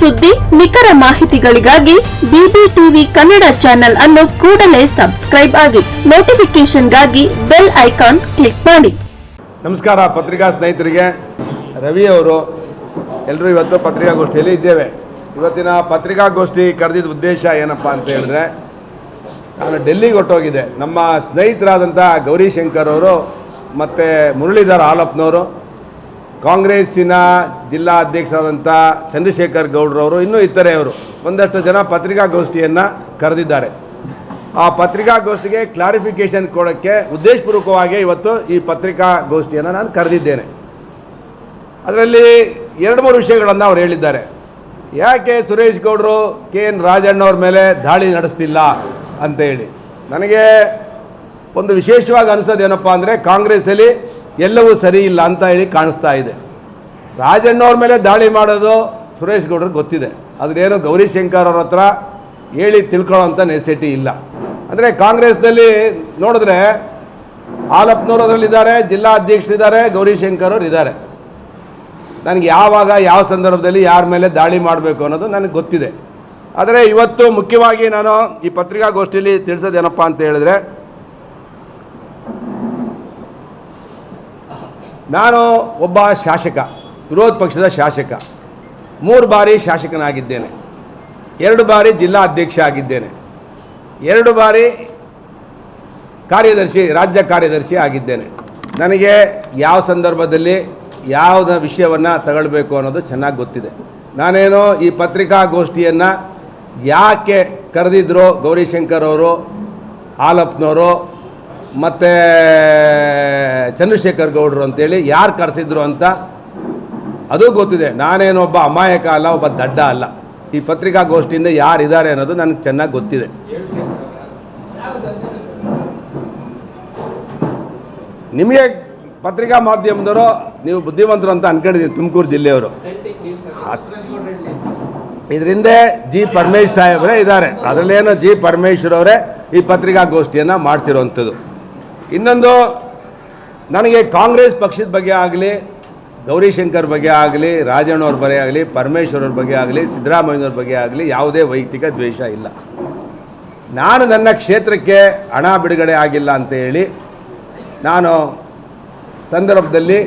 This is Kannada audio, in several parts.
ಸುದ್ದಿ, ನಿಖರ ಮಾಹಿತಿಗಳಿಗಾಗಿ ಬಿಬಿಟಿವಿ ಕನ್ನಡ ಚಾನೆಲ್ ಅನ್ನು ಕೂಡಲೇ ಸಬ್ಸ್ಕ್ರೈಬ್ ಆಗಿ ನೋಟಿಫಿಕೇಶನ್ಗಾಗಿ ಬೆಲ್ ಐಕಾನ್ ಕ್ಲಿಕ್ ಮಾಡಿ. ನಮಸ್ಕಾರ ಪತ್ರಿಕಾ ಸ್ನೇಹಿತರಿಗೆ. ರವಿ ಅವರು ಎಲ್ಲರೂ ಇವತ್ತು ಪತ್ರಿಕಾಗೋಷ್ಠಿಯಲ್ಲಿ ಇದ್ದೇವೆ. ಇವತ್ತಿನ ಪತ್ರಿಕಾಗೋಷ್ಠಿ ಕರೆದಿದ್ದ ಉದ್ದೇಶ ಏನಪ್ಪ ಅಂತ ಹೇಳಿದ್ರೆ, ನಾನು ಡೆಲ್ಲಿಗೆ ಹೊಟ್ಟೋಗಿದ್ದೆ ನಮ್ಮ ಸ್ನೇಹಿತರಾದಂಥ ಗೌರಿಶಂಕರ್ ಅವರು ಮತ್ತು ಮುರಳೀಧರ್ ಆಲಪ್ನವರು ಕಾಂಗ್ರೆಸ್ಸಿನ ಜಿಲ್ಲಾ ಅಧ್ಯಕ್ಷರಾದಂಥ ಚಂದ್ರಶೇಖರ್ ಗೌಡ್ರವರು, ಇನ್ನೂ ಇತರೆಯವರು ಒಂದಷ್ಟು ಜನ ಪತ್ರಿಕಾಗೋಷ್ಠಿಯನ್ನು ಕರೆದಿದ್ದಾರೆ. ಆ ಪತ್ರಿಕಾಗೋಷ್ಠಿಗೆ ಕ್ಲಾರಿಫಿಕೇಷನ್ ಕೊಡೋಕ್ಕೆ ಉದ್ದೇಶಪೂರ್ವಕವಾಗಿ ಇವತ್ತು ಈ ಪತ್ರಿಕಾಗೋಷ್ಠಿಯನ್ನು ನಾನು ಕರೆದಿದ್ದೇನೆ. ಅದರಲ್ಲಿ ಎರಡು ಮೂರು ವಿಷಯಗಳನ್ನು ಅವ್ರು ಹೇಳಿದ್ದಾರೆ. ಯಾಕೆ ಸುರೇಶ್ ಗೌಡರು ಕೆ ಎನ್ ರಾಜಣ್ಣವ್ರ ಮೇಲೆ ದಾಳಿ ನಡೆಸ್ತಿಲ್ಲ ಅಂತ ಹೇಳಿ. ನನಗೆ ಒಂದು ವಿಶೇಷವಾಗಿ ಅನಿಸೋದೇನಪ್ಪ ಅಂದರೆ ಕಾಂಗ್ರೆಸ್ಸಲ್ಲಿ ಎಲ್ಲವೂ ಸರಿ ಇಲ್ಲ ಅಂತ ಹೇಳಿ ಕಾಣಿಸ್ತಾ ಇದೆ. ರಾಜಣ್ಣವ್ರ ಮೇಲೆ ದಾಳಿ ಮಾಡೋದು ಸುರೇಶ್ ಗೌಡ್ರಿಗೆ ಗೊತ್ತಿದೆ. ಅದ್ರೇನು ಗೌರಿಶಂಕರ್ ಅವ್ರ ಹತ್ರ ಹೇಳಿ ತಿಳ್ಕೊಳ್ಳೋಂಥ ನೆಸೆಸಿಟಿ ಇಲ್ಲ. ಅಂದರೆ ಕಾಂಗ್ರೆಸ್ನಲ್ಲಿ ನೋಡಿದ್ರೆ ಆಲಪ್ನೂರು ಅದರಲ್ಲಿದ್ದಾರೆ ಜಿಲ್ಲಾ ಅಧ್ಯಕ್ಷರಿದ್ದಾರೆ ಗೌರಿಶಂಕರ್ ಅವರು ಇದ್ದಾರೆ. ನನಗೆ ಯಾವಾಗ, ಯಾವ ಸಂದರ್ಭದಲ್ಲಿ ಯಾರ ಮೇಲೆ ದಾಳಿ ಮಾಡಬೇಕು ಅನ್ನೋದು ನನಗೆ ಗೊತ್ತಿದೆ. ಆದರೆ ಇವತ್ತು ಮುಖ್ಯವಾಗಿ ನಾನು ಈ ಪತ್ರಿಕಾಗೋಷ್ಠಿಯಲ್ಲಿ ತಿಳಿಸೋದೇನಪ್ಪ ಅಂತ ಹೇಳಿದ್ರೆ ನಾನು ಒಬ್ಬ ಶಾಸಕ, ವಿರೋಧ ಪಕ್ಷದ ಶಾಸಕ, ಮೂರು ಬಾರಿ ಶಾಸಕನಾಗಿದ್ದೇನೆ. ಎರಡು ಬಾರಿ ಜಿಲ್ಲಾ ಅಧ್ಯಕ್ಷ ಆಗಿದ್ದೇನೆ. ಎರಡು ಬಾರಿ ಕಾರ್ಯದರ್ಶಿ, ರಾಜ್ಯ ಕಾರ್ಯದರ್ಶಿ ಆಗಿದ್ದೇನೆ. ನನಗೆ ಯಾವ ಸಂದರ್ಭದಲ್ಲಿ ಯಾವುದ ವಿಷಯವನ್ನು ತಗೊಳ್ಬೇಕು ಅನ್ನೋದು ಚೆನ್ನಾಗಿ ಗೊತ್ತಿದೆ. ನಾನೇನು ಈ ಪತ್ರಿಕಾಗೋಷ್ಠಿಯನ್ನು ಯಾಕೆ ಕರೆದಿದ್ರು ಗೌರಿಶಂಕರ್ ಅವರು ಆಲಪ್ನವರು ಮತ್ತು ಚಂದ್ರಶೇಖರ್ ಗೌಡರು ಅಂತೇಳಿ ಯಾರು ಕರೆಸಿದ್ರು ಅಂತ ಅದು ಗೊತ್ತಿದೆ. ನಾನೇನೊಬ್ಬ ಅಮಾಯಕ ಅಲ್ಲ, ಒಬ್ಬ ದಡ್ಡ ಅಲ್ಲ. ಈ ಪತ್ರಿಕಾಗೋಷ್ಠಿಯಿಂದ ಯಾರಿದ್ದಾರೆ ಅನ್ನೋದು ನನಗೆ ಚೆನ್ನಾಗಿ ಗೊತ್ತಿದೆ. ನಿಮಗೆ ಪತ್ರಿಕಾ ಮಾಧ್ಯಮದವರು ನೀವು ಬುದ್ಧಿವಂತರು ಅಂತ ಅನ್ಕೊಂಡಿದ್ದೀನಿ ತುಮಕೂರು ಜಿಲ್ಲೆಯವರು. ಇದರಿಂದ ಜಿ ಪರಮೇಶ್ ಸಾಹೇಬ್ರೇ ಇದ್ದಾರೆ ಅದರಲ್ಲೇನು ಜಿ ಪರಮೇಶ್ವರ್ ಅವರೇ ಈ ಪತ್ರಿಕಾಗೋಷ್ಠಿಯನ್ನು ಮಾಡ್ತಿರೋವಂಥದ್ದು ಇನ್ನೊಂದು, ನನಗೆ ಕಾಂಗ್ರೆಸ್ ಪಕ್ಷದ ಬಗ್ಗೆ ಆಗಲಿ, ಗೌರಿಶಂಕರ್ ಬಗ್ಗೆ ಆಗಲಿ, ರಾಜಣ್ಣವ್ರ ಬಗ್ಗೆ ಆಗಲಿ, ಪರಮೇಶ್ವರವ್ರ ಬಗ್ಗೆ ಆಗಲಿ, ಸಿದ್ದರಾಮಯ್ಯವ್ರ ಬಗ್ಗೆ ಆಗಲಿ ಯಾವುದೇ ವೈಯಕ್ತಿಕ ದ್ವೇಷ ಇಲ್ಲ. ನಾನು ನನ್ನ ಕ್ಷೇತ್ರಕ್ಕೆ ಹಣ ಬಿಡುಗಡೆ ಆಗಿಲ್ಲ ಅಂತ ಹೇಳಿ, ನಾನು ಸಂದರ್ಭದಲ್ಲಿ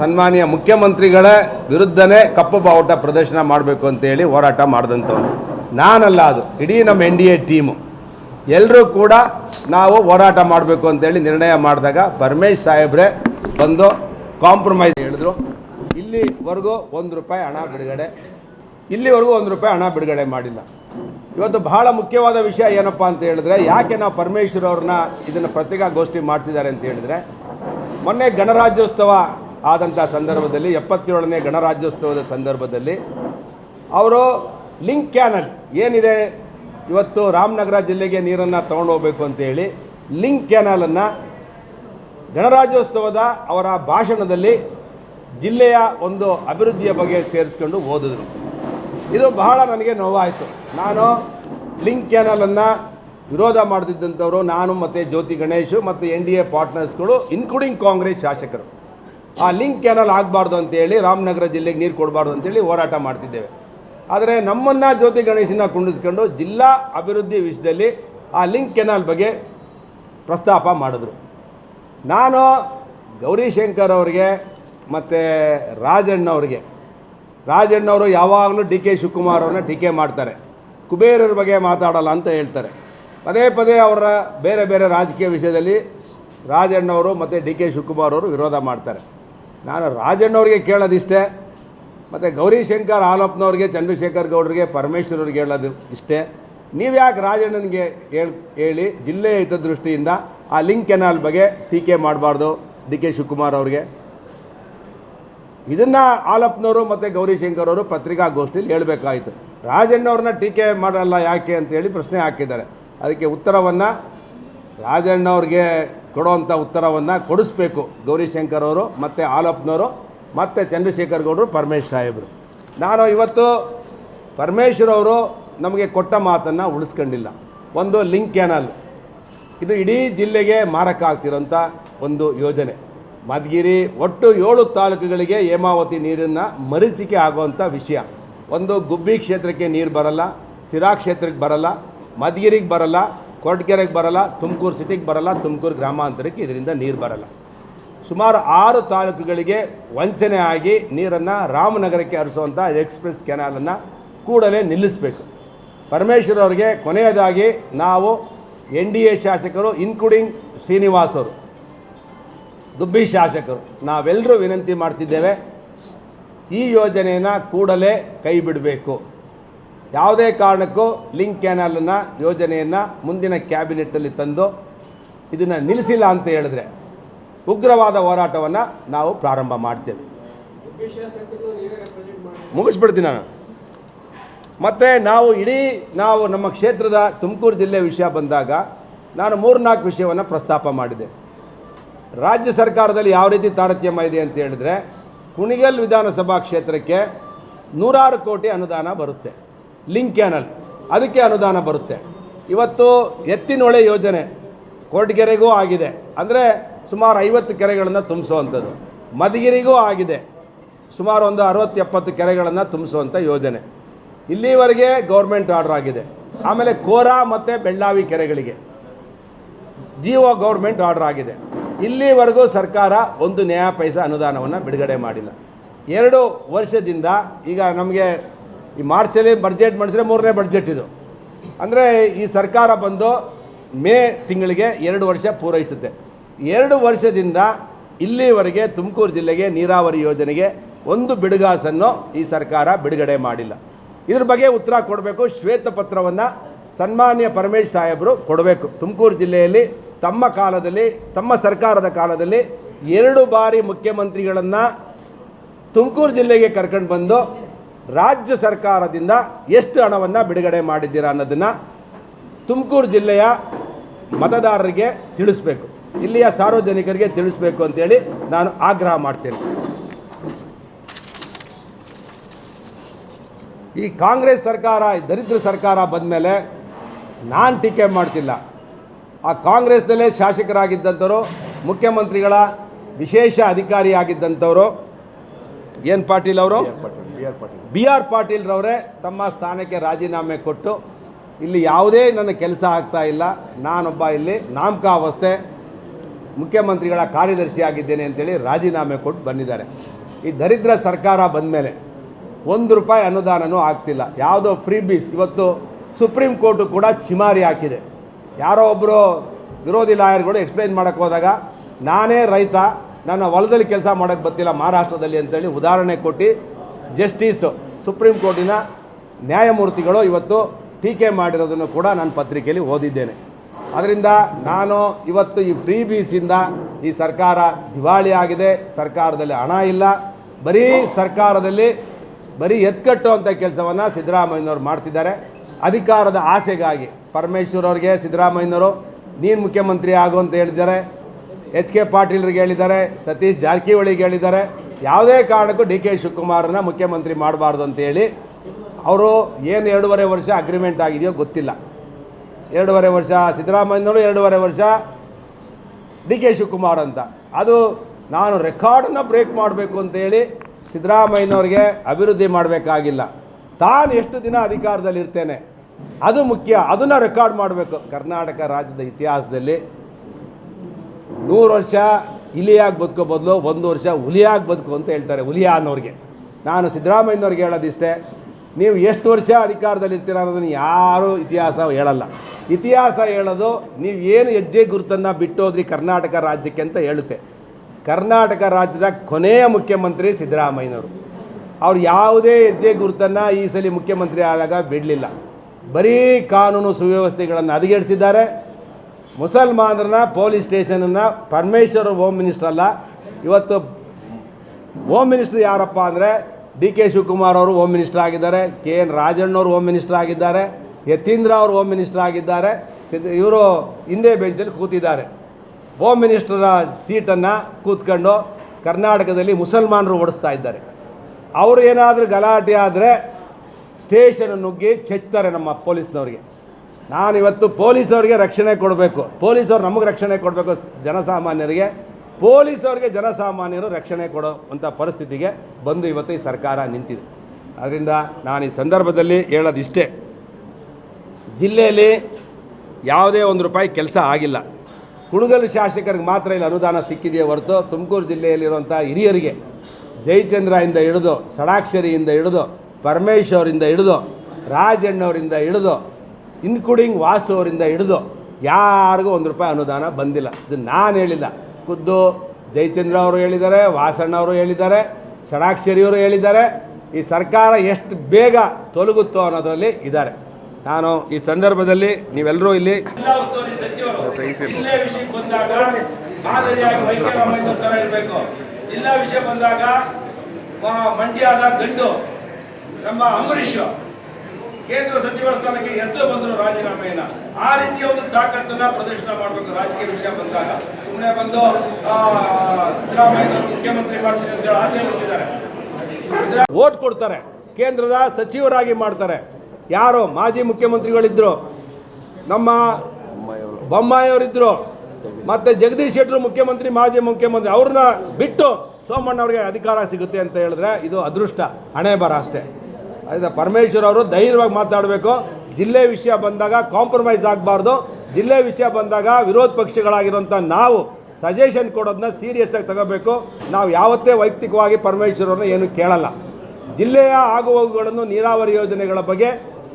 ಸನ್ಮಾನ್ಯ ಮುಖ್ಯಮಂತ್ರಿಗಳ ವಿರುದ್ಧನೇ ಕಪ್ಪು ಬಾವುಟ ಪ್ರದರ್ಶನ ಮಾಡಬೇಕು ಅಂತೇಳಿ ಹೋರಾಟ ಮಾಡಿದಂಥವ್ರು ನಾನಲ್ಲ ಅದು, ಇಡೀ ನಮ್ಮ ಎನ್ ಡಿ ಎ ಟೀಮು. ಎಲ್ಲರೂ ಕೂಡ ನಾವು ಹೋರಾಟ ಮಾಡಬೇಕು ಅಂತೇಳಿ ನಿರ್ಣಯ ಮಾಡಿದಾಗ ಪರಮೇಶ್ ಸಾಹೇಬ್ರೆ ಬಂದು ಕಾಂಪ್ರಮೈಸ್ ಹೇಳಿದ್ರು. ಇಲ್ಲಿವರೆಗೂ ಒಂದು ರೂಪಾಯಿ ಹಣ ಬಿಡುಗಡೆ, ಇಲ್ಲಿವರೆಗೂ ಒಂದು ರೂಪಾಯಿ ಹಣ ಬಿಡುಗಡೆ ಮಾಡಿಲ್ಲ. ಇವತ್ತು ಬಹಳ ಮುಖ್ಯವಾದ ವಿಷಯ ಏನಪ್ಪ ಅಂತ ಹೇಳಿದ್ರೆ, ಯಾಕೆ ನಾವು ಪರಮೇಶ್ವರ್ ಅವ್ರನ್ನ ಇದನ್ನು ಪತ್ರಿಕಾಗೋಷ್ಠಿ ಮಾಡ್ತಿದ್ದಾರೆ ಅಂತ ಹೇಳಿದ್ರೆ, ಮೊನ್ನೆ ಗಣರಾಜ್ಯೋತ್ಸವ ಆದಂಥ ಸಂದರ್ಭದಲ್ಲಿ, ಎಪ್ಪತ್ತೇಳನೇ ಗಣರಾಜ್ಯೋತ್ಸವದ ಸಂದರ್ಭದಲ್ಲಿ, ಅವರು ಲಿಂಕ್ ಕ್ಯಾನಲ್ ಏನಿದೆ ಇವತ್ತು ರಾಮನಗರ ಜಿಲ್ಲೆಗೆ ನೀರನ್ನು ತಗೊಂಡು ಹೋಗಬೇಕು ಅಂತೇಳಿ ಲಿಂಕ್ ಕ್ಯಾನಲನ್ನು ಗಣರಾಜ್ಯೋತ್ಸವದ ಅವರ ಭಾಷಣದಲ್ಲಿ ಜಿಲ್ಲೆಯ ಒಂದು ಅಭಿವೃದ್ಧಿಯ ಬಗ್ಗೆ ಸೇರಿಸ್ಕೊಂಡು ಓದಿದ್ರು. ಇದು ಬಹಳ ನನಗೆ ನೋವಾಯಿತು. ನಾನು ಲಿಂಕ್ ಕ್ಯಾನಲನ್ನು ವಿರೋಧ ಮಾಡ್ತಿದ್ದಂಥವರು ನಾನು ಮತ್ತು ಜ್ಯೋತಿ ಗಣೇಶು ಮತ್ತು ಎನ್ ಡಿ ಎ ಪಾರ್ಟ್ನರ್ಸ್ಗಳು ಇನ್ಕ್ಲೂಡಿಂಗ್ ಕಾಂಗ್ರೆಸ್ ಶಾಸಕರು. ಆ ಲಿಂಕ್ ಕ್ಯಾನಲ್ ಆಗಬಾರ್ದು ಅಂತೇಳಿ ರಾಮನಗರ ಜಿಲ್ಲೆಗೆ ನೀರು ಕೊಡಬಾರ್ದು ಅಂತೇಳಿ ಹೋರಾಟ ಮಾಡ್ತಿದ್ದೇವೆ. ಆದರೆ ನಮ್ಮನ್ನು ಜ್ಯೋತಿ ಗಣೇಶನ ಕುಂಡಿಸ್ಕೊಂಡು ಜಿಲ್ಲಾ ಅಭಿವೃದ್ಧಿ ವಿಷಯದಲ್ಲಿ ಆ ಲಿಂಕ್ ಕೆನಾಲ್ ಬಗ್ಗೆ ಪ್ರಸ್ತಾಪ ಮಾಡಿದ್ರು. ನಾನು ಗೌರಿಶಂಕರ್ ಅವರಿಗೆ ಮತ್ತು ರಾಜಣ್ಣವ್ರಿಗೆ ರಾಜಣ್ಣವರು ಯಾವಾಗಲೂ ಡಿ ಕೆ ಶಿವಕುಮಾರ್ ಅವ್ರನ್ನ ಟೀಕೆ ಮಾಡ್ತಾರೆ. ಕುಬೇರರ ಬಗ್ಗೆ ಮಾತಾಡಲ್ಲ ಅಂತ ಹೇಳ್ತಾರೆ. ಪದೇ ಪದೇ ಅವರ ಬೇರೆ ಬೇರೆ ರಾಜಕೀಯ ವಿಷಯದಲ್ಲಿ ರಾಜಣ್ಣವರು ಮತ್ತು ಡಿ ಕೆ ಶಿವಕುಮಾರ್ ಅವರು ವಿರೋಧ ಮಾಡ್ತಾರೆ. ನಾನು ರಾಜಣ್ಣವ್ರಿಗೆ ಕೇಳೋದಿಷ್ಟೇ. ಮತ್ತು ಗೌರಿಶಂಕರ್ ಆಲಪ್ನವ್ರಿಗೆ, ಚಂದ್ರಶೇಖರ್ ಗೌಡ್ರಿಗೆ, ಪರಮೇಶ್ವರವ್ರಿಗೆ ಹೇಳೋದು ಇಷ್ಟೇ. ನೀವು ಯಾಕೆ ರಾಜಣ್ಣನಿಗೆ ಹೇಳಿ ಹೇಳಿ ಜಿಲ್ಲೆಯ ಹಿತದೃಷ್ಟಿಯಿಂದ ಆ ಲಿಂಕ್ ಕೆನಾಲ್ ಬಗ್ಗೆ ಟೀಕೆ ಮಾಡಬಾರ್ದು ಡಿ ಕೆ ಶಿವಕುಮಾರ್ ಅವ್ರಿಗೆ? ಇದನ್ನು ಆಲಪ್ನವರು ಮತ್ತು ಗೌರಿಶಂಕರ್ ಅವರು ಪತ್ರಿಕಾಗೋಷ್ಠಿಯಲ್ಲಿ ಹೇಳಬೇಕಾಯಿತು. ರಾಜಣ್ಣವ್ರನ್ನ ಟೀಕೆ ಮಾಡಲ್ಲ ಯಾಕೆ ಅಂತೇಳಿ ಪ್ರಶ್ನೆ ಹಾಕಿದ್ದಾರೆ. ಅದಕ್ಕೆ ಉತ್ತರವನ್ನು ರಾಜಣ್ಣವ್ರಿಗೆ ಕೊಡುವಂಥ ಉತ್ತರವನ್ನು ಕೊಡಿಸ್ಬೇಕು ಗೌರಿಶಂಕರ್ ಅವರು ಮತ್ತು ಆಲಪ್ನವರು. ಮತ್ತು ಚಂದ್ರಶೇಖರ್ ಗೌಡರು ಪರಮೇಶ್ ಸಾಹೇಬರು. ನಾನು ಇವತ್ತು ಪರಮೇಶ್ವರ್ ಅವರು ನಮಗೆ ಕೊಟ್ಟ ಮಾತನ್ನು ಉಳಿಸ್ಕೊಂಡಿಲ್ಲ. ಒಂದು ಲಿಂಕ್ ಕ್ಯಾನಲ್. ಇದು ಇಡೀ ಜಿಲ್ಲೆಗೆ ಮಾರಕ ಆಗ್ತಿರೋಂಥ ಒಂದು ಯೋಜನೆ. ಮಧುಗಿರಿ ಒಟ್ಟು ಏಳು ತಾಲೂಕುಗಳಿಗೆ ಹೇಮಾವತಿ ನೀರನ್ನು ಮರೀಚಿಕೆ ಆಗುವಂಥ ವಿಷಯ. ಒಂದು ಗುಬ್ಬಿ ಕ್ಷೇತ್ರಕ್ಕೆ ನೀರು ಬರಲ್ಲ ಸಿರಾ ಕ್ಷೇತ್ರಕ್ಕೆ ಬರಲ್ಲ, ಮಧುಗಿರಿಗೆ ಬರಲ್ಲ ಕೊರಟಗೆರೆಗೆ ಬರಲ್ಲ, ತುಮಕೂರು ಸಿಟಿಗೆ ಬರಲ್ಲ, ತುಮಕೂರು ಗ್ರಾಮಾಂತರಕ್ಕೆ ಇದರಿಂದ ನೀರು ಬರಲ್ಲ. ಸುಮಾರು ಆರು ತಾಲೂಕುಗಳಿಗೆ ವಂಚನೆ ಆಗಿ ನೀರನ್ನು ರಾಮನಗರಕ್ಕೆ ಹರಿಸುವಂಥ ಎಕ್ಸ್ಪ್ರೆಸ್ ಕೆನಾಲನ್ನು ಕೂಡಲೇ ನಿಲ್ಲಿಸಬೇಕು. ಪರಮೇಶ್ವರ್ ಅವರಿಗೆ ಕೊನೆಯದಾಗಿ ನಾವು ಎನ್ ಡಿ ಎ ಶಾಸಕರು ಇನ್ಕ್ಲೂಡಿಂಗ್ ಶ್ರೀನಿವಾಸ್ ಗುಬ್ಬಿ ಶಾಸಕರು, ನಾವೆಲ್ಲರೂ ವಿನಂತಿ ಮಾಡ್ತಿದ್ದೇವೆ, ಈ ಯೋಜನೆಯನ್ನು ಕೂಡಲೇ ಕೈ ಬಿಡಬೇಕು. ಯಾವುದೇ ಕಾರಣಕ್ಕೂ ಲಿಂಕ್ ಕ್ಯಾನಲನ್ನು ಯೋಜನೆಯನ್ನು ಮುಂದಿನ ಕ್ಯಾಬಿನೆಟ್ಟಲ್ಲಿ ತಂದು ಇದನ್ನು ನಿಲ್ಲಿಸಿಲ್ಲ ಅಂತ ಹೇಳಿದ್ರೆ ಉಗ್ರವಾದ ಹೋರಾಟವನ್ನು ನಾವು ಪ್ರಾರಂಭ ಮಾಡ್ತೇವೆ. ಮುಗಿಸ್ಬಿಡ್ತೀನಿ ನಾನು. ಮತ್ತು ನಾವು ಇಡೀ ನಾವು ನಮ್ಮ ಕ್ಷೇತ್ರದ ತುಮಕೂರು ಜಿಲ್ಲೆ ವಿಷಯ ಬಂದಾಗ ನಾನು ಮೂರ್ನಾಲ್ಕು ವಿಷಯವನ್ನು ಪ್ರಸ್ತಾಪ ಮಾಡಿದೆ. ರಾಜ್ಯ ಸರ್ಕಾರದಲ್ಲಿ ಯಾವ ರೀತಿ ತಾರತಮ್ಯ ಇದೆ ಅಂತ ಹೇಳಿದ್ರೆ ಕುಣಿಗಲ್ ವಿಧಾನಸಭಾ ಕ್ಷೇತ್ರಕ್ಕೆ ನೂರಾರು ಕೋಟಿ ಅನುದಾನ ಬರುತ್ತೆ. ಲಿಂಕ್ ಕ್ಯಾನಲ್, ಅದಕ್ಕೆ ಅನುದಾನ ಬರುತ್ತೆ. ಇವತ್ತು ಎತ್ತಿನೊಳೆ ಯೋಜನೆ ಕೊರಟಗೆರೆಗೂ ಆಗಿದೆ. ಅಂದರೆ ಸುಮಾರು ಐವತ್ತು ಕೆರೆಗಳನ್ನು ತುಂಬಿಸುವಂಥದ್ದು. ಮಧುಗಿರಿಗೂ ಆಗಿದೆ. ಸುಮಾರು ಒಂದು ಅರವತ್ತು, ಎಪ್ಪತ್ತು ಕೆರೆಗಳನ್ನು ತುಂಬಿಸುವಂಥ ಯೋಜನೆ. ಇಲ್ಲಿವರೆಗೆ ಗೌರ್ಮೆಂಟ್ ಆರ್ಡರ್ ಆಗಿದೆ. ಆಮೇಲೆ ಕೋರಾ ಮತ್ತು ಬೆಳ್ಳಾವಿ ಕೆರೆಗಳಿಗೆ ಜಿಒ ಗೌರ್ಮೆಂಟ್ ಆರ್ಡರ್ ಆಗಿದೆ. ಇಲ್ಲಿವರೆಗೂ ಸರ್ಕಾರ ಒಂದು ನ್ಯಾಯ ಪೈಸ ಅನುದಾನವನ್ನು ಬಿಡುಗಡೆ ಮಾಡಿಲ್ಲ. ಎರಡು ವರ್ಷದಿಂದ ಈಗ ನಮಗೆ ಈ ಮಾರ್ಚಲ್ಲಿ ಬಡ್ಜೆಟ್ ಮಾಡಿದ್ರೆ ಮೂರನೇ ಬಡ್ಜೆಟ್ ಇದು. ಅಂದರೆ ಈ ಸರ್ಕಾರ ಬಂದು ಮೇ ತಿಂಗಳಿಗೆ ಎರಡು ವರ್ಷ ಪೂರೈಸುತ್ತೆ. ಎರಡು ವರ್ಷದಿಂದ ಇಲ್ಲಿವರೆಗೆ ತುಮಕೂರು ಜಿಲ್ಲೆಗೆ ನೀರಾವರಿ ಯೋಜನೆಗೆ ಒಂದು ಬಿಡುಗಾಸನ್ನು ಈ ಸರ್ಕಾರ ಬಿಡುಗಡೆ ಮಾಡಿಲ್ಲ. ಇದ್ರ ಬಗ್ಗೆ ಉತ್ತರ ಕೊಡಬೇಕು, ಶ್ವೇತಪತ್ರವನ್ನು ಸನ್ಮಾನ್ಯ ಪರಮೇಶ್ ಸಾಹೇಬರು ಕೊಡಬೇಕು. ತುಮಕೂರು ಜಿಲ್ಲೆಯಲ್ಲಿ ತಮ್ಮ ಕಾಲದಲ್ಲಿ, ತಮ್ಮ ಸರ್ಕಾರದ ಕಾಲದಲ್ಲಿ ಎರಡು ಬಾರಿ ಮುಖ್ಯಮಂತ್ರಿಗಳನ್ನು ತುಮಕೂರು ಜಿಲ್ಲೆಗೆ ಕರ್ಕೊಂಡು ಬಂದು ರಾಜ್ಯ ಸರ್ಕಾರದಿಂದ ಎಷ್ಟು ಹಣವನ್ನು ಬಿಡುಗಡೆ ಮಾಡಿದ್ದೀರಾ ಅನ್ನೋದನ್ನು ತುಮಕೂರು ಜಿಲ್ಲೆಯ ಮತದಾರರಿಗೆ ತಿಳಿಸ್ಬೇಕು. ಇಲ್ಲಿಯ ಸಾರ್ವಜನಿಕರಿಗೆ ತಿಳಿಸ್ಬೇಕು ಅಂತೇಳಿ ನಾನು ಆಗ್ರಹ ಮಾಡ್ತೇನೆ. ಈ ಕಾಂಗ್ರೆಸ್ ಸರ್ಕಾರ ದರಿದ್ರ ಸರ್ಕಾರ ಬಂದ ಮೇಲೆ ನಾನು ಟೀಕೆ ಮಾಡ್ತಿಲ್ಲ. ಆ ಕಾಂಗ್ರೆಸ್ನಲ್ಲೇ ಶಾಸಕರಾಗಿದ್ದಂಥವರು ಮುಖ್ಯಮಂತ್ರಿಗಳ ವಿಶೇಷ ಅಧಿಕಾರಿಯಾಗಿದ್ದಂಥವರು ಏನು ಪಾಟೀಲ್ ಅವರು ಬಿ ಆರ್ ಪಾಟೀಲ್ರವರೇ ತಮ್ಮ ಸ್ಥಾನಕ್ಕೆ ರಾಜೀನಾಮೆ ಕೊಟ್ಟು ಇಲ್ಲಿ ಯಾವುದೇ ನನ್ನ ಕೆಲಸ ಆಗ್ತಾ ಇಲ್ಲ ನಾನೊಬ್ಬ ಇಲ್ಲಿ ನಾಮಕಾವಸ್ಥೆ ಮುಖ್ಯಮಂತ್ರಿಗಳ ಕಾರ್ಯದರ್ಶಿಯಾಗಿದ್ದೇನೆ ಅಂತೇಳಿ ರಾಜೀನಾಮೆ ಕೊಟ್ಟು ಬಂದಿದ್ದಾರೆ. ಈ ದರಿದ್ರ ಸರ್ಕಾರ ಬಂದ ಮೇಲೆ ಒಂದು ರೂಪಾಯಿ ಅನುದಾನನೂ ಆಗ್ತಿಲ್ಲ. ಯಾವುದೋ ಫ್ರೀ ಬೀಸ್ ಇವತ್ತು ಸುಪ್ರೀಂ ಕೋರ್ಟು ಕೂಡ ಚಿಮಾರಿ ಹಾಕಿದೆ. ಯಾರೋ ಒಬ್ಬರು ವಿರೋಧಿ ಲಾಯರ್ಗಳು ಎಕ್ಸ್ಪ್ಲೈನ್ ಮಾಡೋಕ್ಕೆ ಹೋದಾಗ, ನಾನೇ ರೈತ, ನನ್ನ ಹೊಲದಲ್ಲಿ ಕೆಲಸ ಮಾಡೋಕ್ಕೆ ಬರ್ತಿಲ್ಲ ಮಹಾರಾಷ್ಟ್ರದಲ್ಲಿ ಅಂತೇಳಿ ಉದಾಹರಣೆ ಕೊಟ್ಟು ಜಸ್ಟಿಸು ಸುಪ್ರೀಂ ಕೋರ್ಟಿನ ನ್ಯಾಯಮೂರ್ತಿಗಳು ಇವತ್ತು ಟೀಕೆ ಮಾಡಿರೋದನ್ನು ಕೂಡ ನಾನು ಪತ್ರಿಕೆಯಲ್ಲಿ ಓದಿದ್ದೇನೆ. ಅದರಿಂದ ನಾನು ಇವತ್ತು ಈ ಫ್ರೀ ಬೀಸಿಂದ ಈ ಸರ್ಕಾರ ದಿವಾಳಿ ಆಗಿದೆ. ಸರ್ಕಾರದಲ್ಲಿ ಹಣ ಇಲ್ಲ. ಬರೀ ಸರ್ಕಾರದಲ್ಲಿ ಬರೀ ಎತ್ಕಟ್ಟು ಅಂತ ಕೆಲಸವನ್ನು ಸಿದ್ದರಾಮಯ್ಯನವರು ಮಾಡ್ತಿದ್ದಾರೆ. ಅಧಿಕಾರದ ಆಸೆಗಾಗಿ ಪರಮೇಶ್ವರ್ ಅವ್ರಿಗೆ, ಸಿದ್ದರಾಮಯ್ಯನವರು, ನೀನು ಮುಖ್ಯಮಂತ್ರಿ ಆಗು ಅಂತ ಹೇಳಿದ್ದಾರೆ. ಎಚ್ ಕೆ ಪಾಟೀಲ್ರಿಗೆ ಹೇಳಿದ್ದಾರೆ, ಸತೀಶ್ ಜಾರಕಿಹೊಳಿಗೆ ಹೇಳಿದ್ದಾರೆ. ಯಾವುದೇ ಕಾರಣಕ್ಕೂ ಡಿ ಕೆ ಶಿವಕುಮಾರನ್ನ ಮುಖ್ಯಮಂತ್ರಿ ಮಾಡಬಾರ್ದು ಅಂತೇಳಿ ಅವರು ಏನು ಎರಡೂವರೆ ವರ್ಷ ಅಗ್ರಿಮೆಂಟ್ ಆಗಿದೆಯೋ ಗೊತ್ತಿಲ್ಲ. ಎರಡೂವರೆ ವರ್ಷ, ಸಿದ್ದರಾಮಯ್ಯನವರು ಎರಡೂವರೆ ವರ್ಷ, ಡಿ ಕೆ ಶಿವಕುಮಾರ್ ಅಂತ. ಅದು ನಾನು ರೆಕಾರ್ಡನ್ನು ಬ್ರೇಕ್ ಮಾಡಬೇಕು ಅಂತೇಳಿ ಸಿದ್ದರಾಮಯ್ಯನವ್ರಿಗೆ ಅಭಿವೃದ್ಧಿ ಮಾಡಬೇಕಾಗಿಲ್ಲ. ತಾನು ಎಷ್ಟು ದಿನ ಅಧಿಕಾರದಲ್ಲಿ ಇರ್ತೇನೆ, ಅದು ಮುಖ್ಯ. ಅದನ್ನು ರೆಕಾರ್ಡ್ ಮಾಡಬೇಕು. ಕರ್ನಾಟಕ ರಾಜ್ಯದ ಇತಿಹಾಸದಲ್ಲಿ ನೂರು ವರ್ಷ ಇಲಿಯಾಗಿ ಬದುಕೋ ಬದಲು, ಒಂದು ವರ್ಷ ಹುಲಿಯಾಗಿ ಬದುಕು ಅಂತ ಹೇಳ್ತಾರೆ ಹುಲಿಯಾ ಅನ್ನೋರಿಗೆ. ನಾನು ಸಿದ್ದರಾಮಯ್ಯನವ್ರಿಗೆ ಹೇಳೋದಿಷ್ಟೇ ನೀವು ಎಷ್ಟು ವರ್ಷ ಅಧಿಕಾರದಲ್ಲಿರ್ತೀರ ಅನ್ನೋದನ್ನು ಯಾರೂ ಇತಿಹಾಸ ಹೇಳಲ್ಲ. ಇತಿಹಾಸ ಹೇಳೋದು ನೀವು ಏನು ಹೆಜ್ಜೆ ಗುರುತನ್ನು ಬಿಟ್ಟೋದ್ರಿ ಕರ್ನಾಟಕ ರಾಜ್ಯಕ್ಕೆ ಅಂತ ಹೇಳುತ್ತೆ. ಕರ್ನಾಟಕ ರಾಜ್ಯದ ಕೊನೆಯ ಮುಖ್ಯಮಂತ್ರಿ ಸಿದ್ದರಾಮಯ್ಯನವರು. ಅವ್ರು ಯಾವುದೇ ಹೆಜ್ಜೆ ಗುರುತನ್ನು ಈ ಸಲ ಮುಖ್ಯಮಂತ್ರಿ ಆದಾಗ ಬಿಡಲಿಲ್ಲ. ಬರೀ ಕಾನೂನು ಸುವ್ಯವಸ್ಥೆಗಳನ್ನು ಹದಗೆಡಿಸಿದ್ದಾರೆ. ಮುಸಲ್ಮಾನರನ್ನ ಪೊಲೀಸ್ ಸ್ಟೇಷನನ್ನು ಪರಮೇಶ್ವರ್ ಹೋಮ್ ಮಿನಿಸ್ಟ್ರಲ್ಲ ಇವತ್ತು ಹೋಮ್ ಮಿನಿಸ್ಟರ್ ಯಾರಪ್ಪ ಅಂದರೆ ಡಿ ಕೆ ಶಿವಕುಮಾರ್ ಅವರು ಹೋಮ್ ಮಿನಿಸ್ಟರ್ ಆಗಿದ್ದಾರೆ, ಕೆ ಎನ್ ರಾಜಣ್ಣವರು ಹೋಮ್ ಮಿನಿಸ್ಟರ್ ಆಗಿದ್ದಾರೆ, ಯತೀಂದ್ರ ಅವರು ಹೋಮ್ ಮಿನಿಸ್ಟರ್ ಆಗಿದ್ದಾರೆ, ಸಿದ್ದ ಇವರು ಹಿಂದೆ ಬೆಂಚಲ್ಲಿ ಕೂತಿದ್ದಾರೆ. ಹೋಮ್ ಮಿನಿಸ್ಟರ ಸೀಟನ್ನು ಕೂತ್ಕೊಂಡು ಕರ್ನಾಟಕದಲ್ಲಿ ಮುಸಲ್ಮಾನರು ಓಡಿಸ್ತಾ ಇದ್ದಾರೆ. ಅವರು ಏನಾದರೂ ಗಲಾಟೆ ಆದರೆ ಸ್ಟೇಷನ್ ನುಗ್ಗಿ ಚೆಚ್ತಾರೆ ನಮ್ಮ ಪೊಲೀಸ್ನವ್ರಿಗೆ. ನಾನು ಇವತ್ತು ಪೊಲೀಸವ್ರಿಗೆ ರಕ್ಷಣೆ ಕೊಡಬೇಕು. ಪೊಲೀಸವ್ರು ನಮಗೆ ರಕ್ಷಣೆ ಕೊಡಬೇಕು, ಜನಸಾಮಾನ್ಯರಿಗೆ. ಪೊಲೀಸವ್ರಿಗೆ ಜನಸಾಮಾನ್ಯರು ರಕ್ಷಣೆ ಕೊಡೋ ಅಂಥ ಪರಿಸ್ಥಿತಿಗೆ ಬಂದು ಇವತ್ತು ಈ ಸರ್ಕಾರ ನಿಂತಿದೆ. ಅದರಿಂದ ನಾನು ಈ ಸಂದರ್ಭದಲ್ಲಿ ಹೇಳೋದಿಷ್ಟೇ. ಜಿಲ್ಲೆಯಲ್ಲಿ ಯಾವುದೇ ಒಂದು ರೂಪಾಯಿ ಕೆಲಸ ಆಗಿಲ್ಲ. ಕುಣಗಲ್ ಶಾಸಕರಿಗೆ ಮಾತ್ರ ಇಲ್ಲಿ ಅನುದಾನ ಸಿಕ್ಕಿದೆಯೇ ಹೊರತು ತುಮಕೂರು ಜಿಲ್ಲೆಯಲ್ಲಿರುವಂಥ ಹಿರಿಯರಿಗೆ ಜಯಚಂದ್ರಯಿಂದ ಹಿಡಿದು ಷಡಾಕ್ಷರಿಯಿಂದ ಹಿಡಿದು, ಪರಮೇಶ್ ಅವರಿಂದ ಹಿಡಿದು ರಾಜಣ್ಣವರಿಂದ ಹಿಡಿದು ಇನ್ಕ್ಲೂಡಿಂಗ್ ವಾಸು ಅವರಿಂದ ಹಿಡಿದು ಯಾರಿಗೂ ಒಂದು ರೂಪಾಯಿ ಅನುದಾನ ಬಂದಿಲ್ಲ. ಇದು ನಾನು ಹೇಳಿಲ್ಲ. ಖುದ್ದು ಜಯಚಂದ್ರ ಅವರು ಹೇಳಿದ್ದಾರೆ ವಾಸಣ್ಣ ಅವರು ಹೇಳಿದ್ದಾರೆ ಷಡಾಕ್ಷರಿಯವರು ಹೇಳಿದ್ದಾರೆ. ಈ ಸರ್ಕಾರ ಎಷ್ಟು ಬೇಗ ತೊಲಗುತ್ತೋ ಅನ್ನೋದರಲ್ಲಿ ಇದ್ದಾರೆ. ನಾನು ಈ ಸಂದರ್ಭದಲ್ಲಿ ನೀವೆಲ್ಲರೂ ಇಲ್ಲಿ ಜಿಲ್ಲಾ ವಿಷಯ ಬಂದಾಗ ಮಂಡ್ಯದ ಗಂಡು ನಮ್ಮ ಅಂಬರೀಷ್. ಕೇಂದ್ರ ಸಚಿವ ಸ್ಥಾನಕ್ಕೆ ಎಷ್ಟು ಬಂದರು ರಾಜೀನಾಮೆಯನ್ನ ಆ ರೀತಿಯ ಒಂದು ತಾಕತ್ತನ್ನ ಪ್ರದರ್ಶನ ಮಾಡಬೇಕು ರಾಜಕೀಯ ವಿಷಯ ಬಂದಾಗ. ಸುಮ್ಮನೆ ಬಂದು ಸಿದ್ದರಾಮಯ್ಯ ಮುಖ್ಯಮಂತ್ರಿ ಮಾಡ್ತೀನಿ ಅಂತ ಹೇಳಿ ಆಸೆ ಪಡಿಸಿದ್ದಾರೆ ಓಟ್ ಕೊಡ್ತಾರೆ. ಕೇಂದ್ರದ ಸಚಿವರಾಗಿ ಮಾಡ್ತಾರೆ. ಯಾರು ಮಾಜಿ ಮುಖ್ಯಮಂತ್ರಿಗಳಿದ್ರು, ನಮ್ಮ ಬೊಮ್ಮಾಯಿಯವರಿದ್ರು, ಮತ್ತು ಜಗದೀಶ್ ಶೆಟ್ಟರು ಮುಖ್ಯಮಂತ್ರಿ, ಮಾಜಿ ಮುಖ್ಯಮಂತ್ರಿ, ಅವ್ರನ್ನ ಬಿಟ್ಟು ಸೋಮಣ್ಣ ಅವ್ರಿಗೆ ಅಧಿಕಾರ ಸಿಗುತ್ತೆ ಅಂತ ಹೇಳಿದ್ರೆ ಇದು ಅದೃಷ್ಟ ಹಣೆ ಬರ ಅಷ್ಟೇ. ಅದರಿಂದ ಪರಮೇಶ್ವರ್ ಅವರು ಧೈರ್ಯವಾಗಿ ಮಾತಾಡಬೇಕು. ಜಿಲ್ಲೆ ವಿಷಯ ಬಂದಾಗ ಕಾಂಪ್ರಮೈಸ್ ಆಗಬಾರ್ದು. ಜಿಲ್ಲೆ ವಿಷಯ ಬಂದಾಗ ವಿರೋಧ ಪಕ್ಷಗಳಾಗಿರುವಂಥ ನಾವು ಸಜೆಷನ್ ಕೊಡೋದನ್ನ ಸೀರಿಯಸ್ ಆಗಿ ತಗೋಬೇಕು. ನಾವು ಯಾವತ್ತೇ ವೈಯಕ್ತಿಕವಾಗಿ ಪರಮೇಶ್ವರವ್ರನ್ನ ಏನು ಕೇಳಲ್ಲ. ಜಿಲ್ಲೆಯ ಆಗುಹೋಗುಗಳನ್ನು ನೀರಾವರಿ ಯೋಜನೆಗಳ ಬಗ್ಗೆ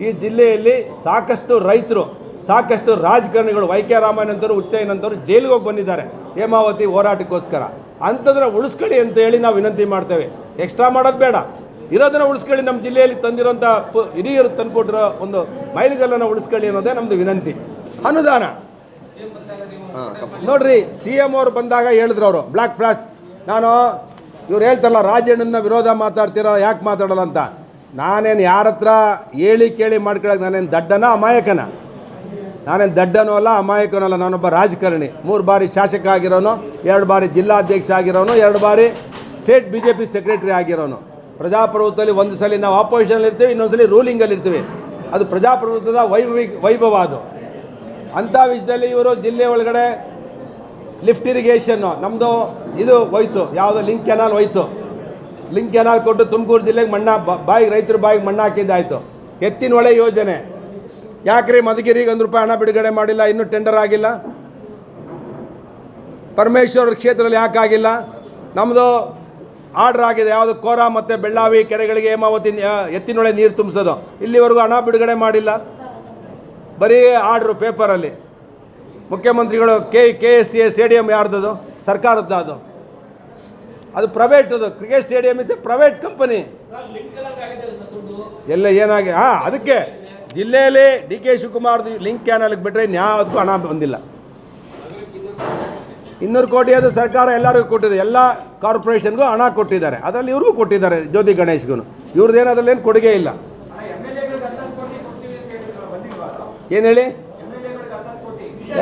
ಈ ಜಿಲ್ಲೆಯಲ್ಲಿ ಸಾಕಷ್ಟು ರೈತರು, ಸಾಕಷ್ಟು ರಾಜಕಾರಣಿಗಳು, ವೈ ಕೆ ರಾಮಯ್ಯನಂತರು ಹುಚ್ಚಯ್ಯನಂತರು ಜೈಲಿಗೆ ಹೋಗಿ ಬಂದಿದ್ದಾರೆ ಹೇಮಾವತಿ ಹೋರಾಟಕ್ಕೋಸ್ಕರ. ಅಂಥದ್ರ ಉಳಿಸ್ಕೊಳ್ಳಿ ಅಂತ ಹೇಳಿ ನಾವು ವಿನಂತಿ ಮಾಡ್ತೇವೆ. ಎಕ್ಸ್ಟ್ರಾ ಮಾಡೋದು ಬೇಡ. ಇರೋದನ್ನ ಉಳಿಸ್ಕೊಳ್ಳಿ, ನಮ್ಮ ಜಿಲ್ಲೆಯಲ್ಲಿ ತಂದಿರೋಂಥ ಹಿರಿಯರು ತಂದುಕೊಟ್ಟಿರೋ ಒಂದು ಮೈಲಿಗಲ್ಲನ್ನು ಉಳಿಸ್ಕೊಳ್ಳಿ ಅನ್ನೋದೇ ನಮ್ಮದು ವಿನಂತಿ. ಅನುದಾನ. ನೋಡ್ರಿ ಸಿ ಎಂ ಅವ್ರು ಬಂದಾಗ ಹೇಳಿದ್ರು ಅವರು ಬ್ಲ್ಯಾಕ್ ಫ್ಲಾಶ್ ನಾನು ಇವ್ರು ಹೇಳ್ತಾರಲ್ಲ ರಾಜಣ್ಣನ ವಿರೋಧ ಮಾತಾಡ್ತಿರೋ, ಯಾಕೆ ಮಾತಾಡಲ್ಲ ಅಂತ. ನಾನೇನು ಯಾರ ಹತ್ರ ಹೇಳಿ ಕೇಳಿ ಮಾಡ್ಕೊಳಕ್ಕೆ ನಾನೇನು ದಡ್ಡನ, ಅಮಾಯಕನ? ನಾನೇನು ದಡ್ಡನೂ ಅಲ್ಲ, ಅಮಾಯಕನೂ ಅಲ್ಲ, ನಾನೊಬ್ಬ ರಾಜಕಾರಣಿ. ಮೂರು ಬಾರಿ ಶಾಸಕ ಆಗಿರೋನು, ಎರಡು ಬಾರಿ ಜಿಲ್ಲಾಧ್ಯಕ್ಷ ಆಗಿರೋನು, ಎರಡು ಬಾರಿ state B J P secretary ಆಗಿರೋನು. ಪ್ರಜಾಪ್ರಭುತ್ವದಲ್ಲಿ ಒಂದು ಸಲ ನಾವು ಆಪೋಸಿಷನಲ್ಲಿ ಇರ್ತೇವೆ, ಇನ್ನೊಂದು ಸಲ ರೂಲಿಂಗಲ್ಲಿ ಇರ್ತೀವಿ. ಅದು ಪ್ರಜಾಪ್ರಭುತ್ವದ ವೈಭವಿ, ವೈಭವ ಅದು. ಅಂಥ ವಿಷಯದಲ್ಲಿ ಇವರು ಜಿಲ್ಲೆ ಒಳಗಡೆ ಲಿಫ್ಟ್ ಇರಿಗೇಷನ್ನು ನಮ್ಮದು ಇದು ಹೋಯ್ತು, ಯಾವುದೋ ಲಿಂಕ್ ಕೆನಾಲ್ ಹೋಯ್ತು. ಲಿಂಕ್ ಕೆನಾಲ್ ಕೊಟ್ಟು ತುಮಕೂರು ಜಿಲ್ಲೆಗೆ ಮಣ್ಣ ಬಾಯಿಗೆ, ರೈತರ ಬಾಯಿಗೆ ಮಣ್ಣು ಹಾಕಿದ್ದಾಯಿತು. ಎತ್ತಿನ ಹೊಳೆ ಯೋಜನೆ. ಯಾಕ್ರಿ ಮಧುಗಿರಿಗೆ ಒಂದು ರೂಪಾಯಿ ಹಣ ಬಿಡುಗಡೆ ಮಾಡಿಲ್ಲ, ಇನ್ನೂ ಟೆಂಡರ್ ಆಗಿಲ್ಲ? ಪರಮೇಶ್ವರ ಕ್ಷೇತ್ರದಲ್ಲಿ ಯಾಕಾಗಿಲ್ಲ? ನಮ್ಮದು ಆರ್ಡ್ರ್ ಆಗಿದೆ ಯಾವುದು ಕೋರ ಮತ್ತು ಬೆಳ್ಳಾವಿ ಕೆರೆಗಳಿಗೆ ಹೇಮಾವತಿ ಎತ್ತಿನೊಳೆ ನೀರು ತುಂಬಿಸೋದು. ಇಲ್ಲಿವರೆಗೂ ಹಣ ಬಿಡುಗಡೆ ಮಾಡಿಲ್ಲ. ಬರೀ ಆರ್ಡ್ರು ಪೇಪರಲ್ಲಿ. ಮುಖ್ಯಮಂತ್ರಿಗಳು K K S C A stadium ಯಾರ್ದದು? ಸರ್ಕಾರದ್ದು ಅದು ಅದು ಪ್ರೈವೇಟ್ ಅದು cricket stadium is a private company ಎಲ್ಲ ಏನಾಗಿ ಹಾಂ, ಅದಕ್ಕೆ. ಜಿಲ್ಲೆಯಲ್ಲಿ ಡಿ ಕೆ ಶಿವಕುಮಾರ್ದು ಲಿಂಕ್ ಕ್ಯಾನಲ್ಗೆ ಬಿಟ್ಟರೆ ಇನ್ಯಾವುದಕ್ಕೂ ಹಣ ಬಂದಿಲ್ಲ. ಇನ್ನೂರು ಕೋಟಿ ಅದು ಸರ್ಕಾರ ಎಲ್ಲರಿಗೂ ಕೊಟ್ಟಿದೆ. ಎಲ್ಲ ಕಾರ್ಪೊರೇಷನ್ಗೂ ಹಣ ಕೊಟ್ಟಿದ್ದಾರೆ. ಅದರಲ್ಲಿ ಇವ್ರಿಗೂ ಕೊಟ್ಟಿದ್ದಾರೆ ಜ್ಯೋತಿ ಗಣೇಶ್ಗೂ ಇವ್ರದ್ದು ಏನು, ಅದರಲ್ಲಿ ಏನು ಕೊಡುಗೆ ಇಲ್ಲ. ಏನು ಹೇಳಿ?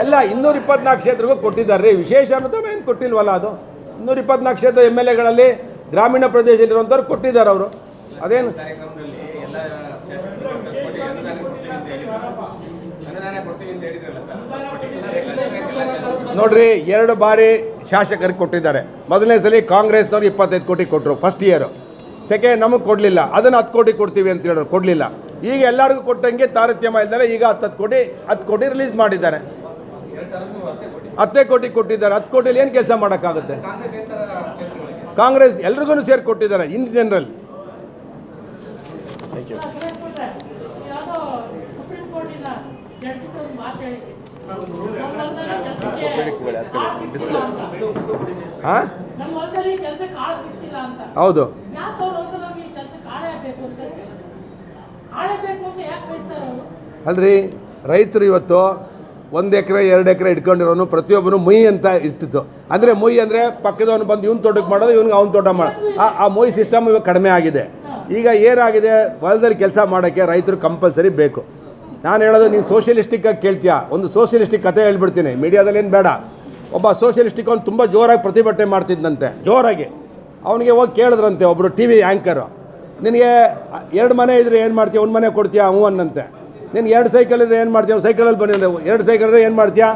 ಎಲ್ಲ ಇನ್ನೂರ ಇಪ್ಪತ್ನಾಲ್ಕು ಕ್ಷೇತ್ರಗೂ ಕೊಟ್ಟಿದ್ದಾರೆ. ರೀ, ವಿಶೇಷ ಅನುದಾನ ಏನು ಕೊಟ್ಟಿಲ್ವಲ್ಲ ಅದು? ಇನ್ನೂರ ಇಪ್ಪತ್ನಾಲ್ಕು ಕ್ಷೇತ್ರ ಎಂ ಎಲ್ ಎಗಳಲ್ಲಿ ಗ್ರಾಮೀಣ ಪ್ರದೇಶದಲ್ಲಿರುವಂಥವ್ರು ಕೊಟ್ಟಿದ್ದಾರೆ ಅವರು. ಅದೇನು? ನೋಡ್ರಿ, ಎರಡು ಬಾರಿ ಶಾಸಕರಿಗೆ ಕೊಟ್ಟಿದ್ದಾರೆ. ಮೊದಲನೇ ಸಲ ಕಾಂಗ್ರೆಸ್ನವ್ರು ಇಪ್ಪತ್ತೈದು ಕೋಟಿ ಕೊಟ್ಟರು ಫಸ್ಟ್ ಇಯರು ಸೆಕೆಂಡ್ ನಮಗೆ ಕೊಡಲಿಲ್ಲ. ಅದನ್ನು ಹತ್ತು ಕೋಟಿ ಕೊಡ್ತೀವಿ ಅಂತ ಹೇಳೋರು ಕೊಡಲಿಲ್ಲ. ಈಗ ಎಲ್ಲರಿಗೂ ಕೊಟ್ಟಂಗೆ ತಾರತಮ್ಯ ಇಲ್ದಾರೆ ಈಗ ಹತ್ತು ಹತ್ತು ಕೋಟಿ ಹತ್ತು ಕೋಟಿ ರಿಲೀಸ್ ಮಾಡಿದ್ದಾರೆ. ಹತ್ತೇ ಕೋಟಿ ಕೊಟ್ಟಿದ್ದಾರೆ, ಹತ್ತು ಕೋಟಿಲಿ ಏನು ಕೆಲಸ ಮಾಡೋಕ್ಕಾಗುತ್ತೆ? ಕಾಂಗ್ರೆಸ್ ಎಲ್ರಿಗೂ ಸೇರಿ ಕೊಟ್ಟಿದ್ದಾರೆ, ಇನ್ ಜನರಲ್ ಯಾವುದೋ ಸುಪ್ರೀಂ ಹಾಂ ಹೌದು. ಅಲ್ರಿ, ರೈತರು ಇವತ್ತು ಒಂದು ಎಕರೆ, ಎರಡು ಎಕರೆ ಇಟ್ಕೊಂಡಿರೋನು ಪ್ರತಿಯೊಬ್ಬನು ಮೊಯ್ ಅಂತ ಇರ್ತಿತ್ತು ಅಂದರೆ ಮೊಯ್ ಅಂದರೆ ಪಕ್ಕದವನು ಬಂದು ಇವ್ನ ತೋಟಕ್ಕೆ ಮಾಡೋದು, ಇವ್ನಿಗೆ ಅವ್ನ ತೋಟ ಮಾಡ ಆ ಮುಯ್ ಸಿಸ್ಟಮ್ ಇವಾಗ ಕಡಿಮೆ ಆಗಿದೆ. ಈಗ ಏನಾಗಿದೆ? ಹೊಲದಲ್ಲಿ ಕೆಲಸ ಮಾಡೋಕ್ಕೆ ರೈತರು ಕಂಪಲ್ಸರಿ ಬೇಕು. ನಾನು ಹೇಳೋದು ನೀನು ಸೋಷಿಯಲಿಸ್ಟಿಕ್ಕಾಗಿ ಕೇಳ್ತೀಯಾ? ಒಂದು ಸೋಷಿಯಲಿಸ್ಟಿಕ್ ಕತೆ ಹೇಳ್ಬಿಡ್ತೀನಿ. ಮೀಡಿಯಾದಲ್ಲಿ ಏನು ಬೇಡ. ಒಬ್ಬ ಸೋಷಿಯಲಿಸ್ಟಿಕ್ ಅವ್ನು ತುಂಬ ಜೋರಾಗಿ ಪ್ರತಿಭಟನೆ ಮಾಡ್ತಿದ್ದಂತೆ ಜೋರಾಗಿ. ಅವನಿಗೆ ಹೋಗಿ ಕೇಳಿದ್ರಂತೆ ಒಬ್ಬರು ಟಿ ವಿ ಆ್ಯಂಕರು ನಿನಗೆ ಎರಡು ಮನೆ ಇದ್ರೆ ಏನು ಮಾಡ್ತೀಯ? ಒಂದು ಮನೆ ಕೊಡ್ತೀಯಾ? ಹ್ಞೂ ಅನ್ನಂತೆ. ನಿನ್ಗೆ ಎರಡು ಸೈಕಲ್ ಇದ್ರೆ ಏನು ಮಾಡ್ತೀಯ? ಸೈಕಲಲ್ಲಿ ಬನ್ನಿ ಎರಡು ಸೈಕಲ್ ಇದ್ರೆ ಏನು ಮಾಡ್ತೀಯಾ?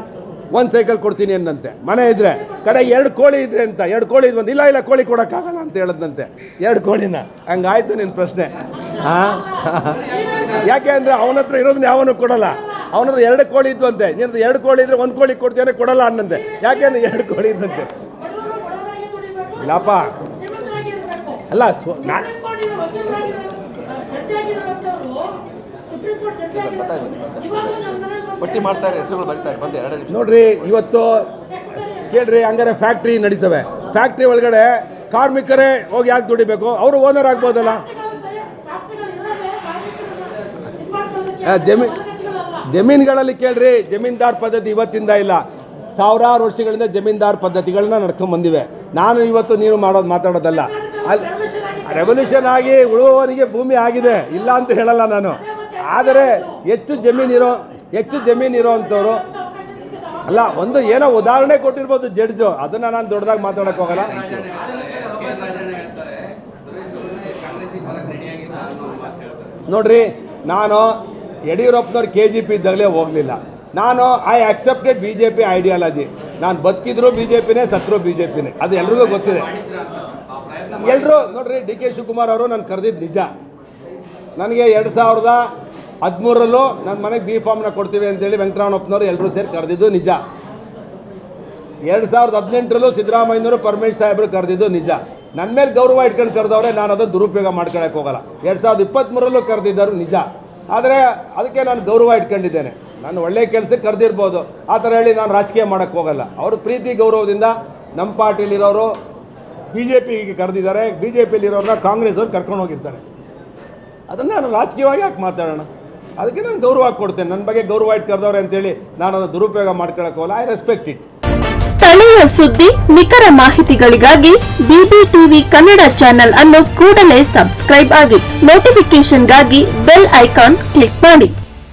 ಒಂದು ಸೈಕಲ್ ಕೊಡ್ತೀನಿ ಅನ್ನಂತೆ. ಮನೆ ಇದ್ರೆ, ಕಡೆ ಎರಡು ಕೋಳಿ ಇದ್ರೆ ಅಂತ, ಎರಡು ಕೋಳಿ ಇದ್ವಂತ ಇಲ್ಲ ಇಲ್ಲ, ಕೋಳಿ ಕೊಡೋಕ್ಕಾಗಲ್ಲ ಅಂತ ಹೇಳದಂತೆ ಎರಡು ಕೋಳಿನ. ಹಂಗಾಯ್ತು ನಿನ್ನ ಪ್ರಶ್ನೆ. ಹಾಂ ಯಾಕೆ ಅಂದರೆ ಅವನ ಹತ್ರ ಇರೋದನ್ನ ಯಾವನು ಕೊಡಲ್ಲ. ಅವನ ಹತ್ರ ಎರಡು ಕೋಳಿ ಇದ್ವು ಅಂತೆ ನಿನ್ನ ಎರಡು ಕೋಳಿ ಇದ್ರೆ ಒಂದು ಕೋಳಿ ಕೊಡ್ತೇನೆ ಕೊಡಲ್ಲ ಅನ್ನಂತೆ. ಯಾಕೆಂದ್ರೆ ಎರಡು ಕೋಳಿ ಇದ್ದಂತೆ. ಇಲ್ಲಪ್ಪ. ಅಲ್ಲ ಸ್ವ ಪಟ್ಟಿ ಮಾಡ್ತಾರೆ ಹೆಸರುಗಳು ಬರೀತಾರೆ ಬಂದೆ ಎರಡು ನೋಡ್ರಿ ಇವತ್ತು ಕೇಳ್ರಿ ಹಂಗಾರೆ ಫ್ಯಾಕ್ಟ್ರಿ ನಡೀತವೆ. ಫ್ಯಾಕ್ಟ್ರಿ ಒಳಗಡೆ ಕಾರ್ಮಿಕರೇ ಹೋಗಿ ಯಾಕೆ ದುಡಿಬೇಕು? ಅವರು ಓನರ್ ಆಗ್ಬೋದಲ್ಲ? ಜಮೀನ್ ಜಮೀ ಜಮೀನುಗಳಲ್ಲಿ ಕೇಳ್ರಿ ಜಮೀನ್ದಾರ್ ಪದ್ಧತಿ ಇವತ್ತಿಂದ ಇಲ್ಲ. ಸಾವಿರಾರು ವರ್ಷಗಳಿಂದ ಜಮೀನ್ದಾರ್ ಪದ್ಧತಿಗಳನ್ನ ನಡ್ಕೊಂಡ್ ಬಂದಿವೆ. ನಾನು ಇವತ್ತು ನೀನು ಮಾಡೋದು ಮಾತಾಡೋದಲ್ಲ. ಅಲ್ಲಿ ರೆವಲ್ಯೂಷನ್ ಆಗಿ ಉಳುವವರಿಗೆ ಭೂಮಿ ಆಗಿದೆ. ಇಲ್ಲ ಅಂತ ಹೇಳಲ್ಲ ನಾನು. ಆದರೆ ಹೆಚ್ಚು ಜಮೀನಿರೋ ಹೆಚ್ಚು ಜಮೀನಿರೋ ಅಂಥವ್ರು, ಅಲ್ಲ, ಒಂದು ಏನೋ ಉದಾಹರಣೆ ಕೊಟ್ಟಿರ್ಬೋದು ಜಡ್ಜು ಅದನ್ನ ನಾನು ದೊಡ್ಡದಾಗಿ ಮಾತಾಡಕ್ ಹೋಗಲ್ಲ. ನೋಡ್ರಿ, ನಾನು ಯಡಿಯೂರಪ್ಪನವ್ರು ಕೆ ಜಿ ಪಿ ಇದ್ದಾಗಲೇ ಹೋಗಲಿಲ್ಲ. ನಾನು I accepted B J P ideology ನಾನು ಬದುಕಿದ್ರು ಬಿ ಜೆ ಪಿನೇ ಸತ್ರು ಬಿ ಜೆ ಪಿನೇ ಅದು ಎಲ್ರಿಗೂ ಗೊತ್ತಿದೆ. ಎಲ್ಲರೂ ನೋಡ್ರಿ, ಡಿ ಕೆ ಶಿವಕುಮಾರ್ ಅವರು ನಾನು ಕರೆದಿದ್ದು ನಿಜ. ನನಗೆ ಎರಡು ಸಾವಿರದ ಹದಿಮೂರರಲ್ಲೂ ನನ್ನ ಮನೆಗೆ ಬಿ ಫಾರ್ಮ್ನ ಕೊಡ್ತೀವಿ ಅಂತೇಳಿ ವೆಂಕಟರಾಮಪ್ಪನವರು ಎಲ್ಲರೂ ಸೇರಿ ಕರೆದಿದ್ದು ನಿಜ. ಎರಡು ಸಾವಿರದ ಹದಿನೆಂಟರಲ್ಲೂ ಸಿದ್ದರಾಮಯ್ಯನವರು ಪರಮೇಶ್ ಸಾಹೇಬರು ಕರೆದಿದ್ದು ನಿಜ. ನನ್ನ ಮೇಲೆ ಗೌರವ ಇಟ್ಕೊಂಡು ಕರೆದವ್ರೆ, ನಾನು ಅದನ್ನು ದುರುಪಯೋಗ ಮಾಡ್ಕೊಳಕ್ಕೆ ಹೋಗಲ್ಲ. ಎರಡು ಸಾವಿರದ ಇಪ್ಪತ್ತ್ಮೂರಲ್ಲೂ ಕರೆದಿದ್ದರು, ನಿಜ. ಆದರೆ ಅದಕ್ಕೆ ನಾನು ಗೌರವ ಇಟ್ಕೊಂಡಿದ್ದೇನೆ. ನಾನು ಒಳ್ಳೆ ಕೆಲಸಕ್ಕೆ ಕರೆದಿರ್ಬೋದು. ಆ ಥರ ಹೇಳಿ ನಾನು ರಾಜಕೀಯ ಮಾಡೋಕ್ಕೆ ಹೋಗಲ್ಲ. ಅವರು ಪ್ರೀತಿ, ಗೌರವದಿಂದ ನಮ್ಮ ಪಾರ್ಟಿಲಿರೋರು ಬಿ ಜೆ ಪಿಗೆ ಕರೆದಿದ್ದಾರೆ. ಬಿ ಜೆ ಪಿಲಿರೋರನ್ನ ಕಾಂಗ್ರೆಸ್ ಅವ್ರು ಕರ್ಕೊಂಡು ಹೋಗಿರ್ತಾರೆ. ಅದನ್ನು ನಾನು ರಾಜಕೀಯವಾಗಿ ಯಾಕೆ ಮಾತಾಡೋಣ? ಅದಕ್ಕೆ ನಾನು ಗೌರವ ಕೊಡ್ತೇನೆ. ನನ್ನ ಬಗ್ಗೆ ಗೌರವ ಇಟ್ಟು ಕರೆದವ್ರೆ ಅಂತೇಳಿ ನಾನು ಅದನ್ನು ದುರುಪಯೋಗ ಮಾಡ್ಕೊಳಕ್ಕೆ ಹೋಗಲ್ಲ. ಐ ರೆಸ್ಪೆಕ್ಟ್ ಇಟ್ ಸ್ಥಳೀಯ ಸುದ್ದಿ, ನಿಖರ ಮಾಹಿತಿಗಳಿಗಾಗಿ ಬಿಬಿ ಟಿವಿ ಕನ್ನಡ ಚಾನೆಲ್ ಅನ್ನು ಕೂಡಲೇ ಸಬ್ಸ್ಕ್ರೈಬ್ ಆಗಿ ನೋಟಿಫಿಕೇಶನ್ಗಾಗಿ ಬೆಲ್ ಐಕಾನ್ ಕ್ಲಿಕ್ ಮಾಡಿ.